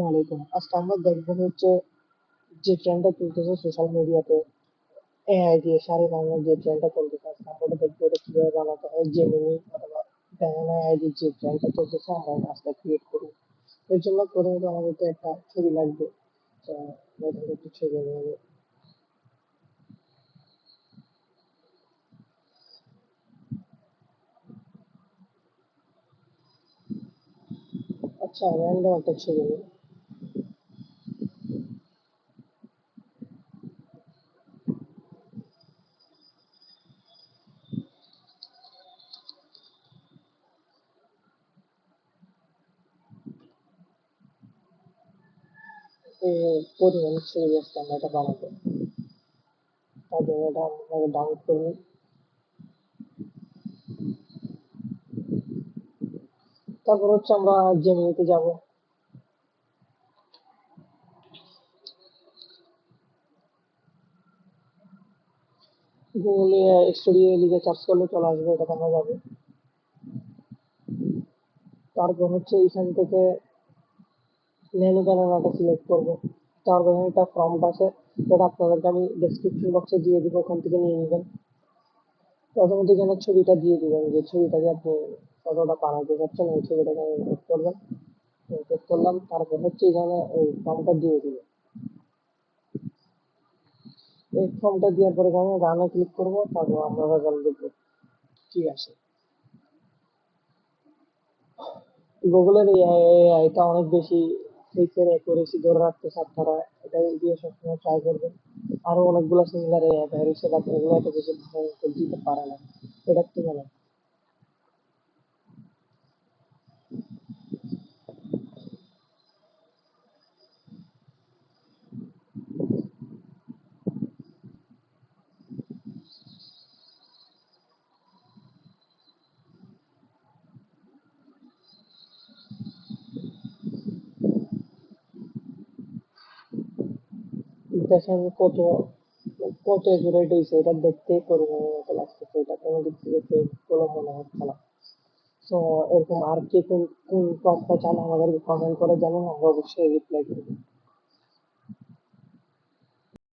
ওয়ালাইকুম আজকে আমরা দেখব হচ্ছে যে ট্রেন্ডটা চলতেছে সোশ্যাল মিডিয়াতে এআই দিয়ে শাড়ি বানানোর যে ট্রেন্ডটা চলতেছে। আজকে আমরা ওটা দেখব এটা কীভাবে বানাতে হয় জেমিনি অথবা প্যান এআই দিয়ে যে ট্রেন্ডটা চলতেছে, আমরা আজকে ক্রিয়েট করব। এর জন্য প্রথমত আমাদেরকে একটা ছবি লাগবে। তো আমরা একটু ছবি নেব আচ্ছা র্যান্ডম একটা ছবি নিই। পরিমাণ আমরা এটা বানাবো তার জন্য এটা ডাউনলোড তারপর হচ্ছে আমরা জেমিনিতে যাব গুগলে স্টুডিও লিখে সার্চ করলে চলে আসবে, এটা আমরা যাবে তারপর হচ্ছে এখান থেকে মেনু বানানোটা সিলেক্ট করব। তারপর একটা ফর্মটা আছে যেটা আপনাদেরকে আমি ডেসক্রিপশন বক্সে দিয়ে দিব, ওখান থেকে নিয়ে নেবেন। প্রথমত এখানে ছবিটা দিয়ে দিবেন, যে ছবিটাকে আপনি ফটোটা বানাতে চাচ্ছেন, ওই ছবিটাকে আমি ইনপুট করবেন ইনপুট করলাম, তারপর হচ্ছে এখানে ওই ফর্মটা দিয়ে দিবেন এই ফর্মটা দেওয়ার পরে এখানে রানে ক্লিক করব, তারপর আমরা রেজাল্ট দেখব কি আসে। গুগলের এআইটা অনেক বেশি অ্যাকুরেসি ধরে রাখতে আপনারা এটা দিয়ে সবসময় ট্রাই করবেন। আরও অনেকগুলো বের হয়েছে বাট এগুলো এত বেশি দিতে পারে না। এটা কি মানে দেখেন কত? কত একুরেট হয়েছে? এটা দেখতে পরিমাণের মতো লাগতেছে, এটা কোনো দিক থেকে বলে মনে হচ্ছে না। তো এরকম আর কে কোন কোন চান আমাদেরকে কমেন্ট করে জানান, আমরা অবশ্যই রিপ্লাই করব।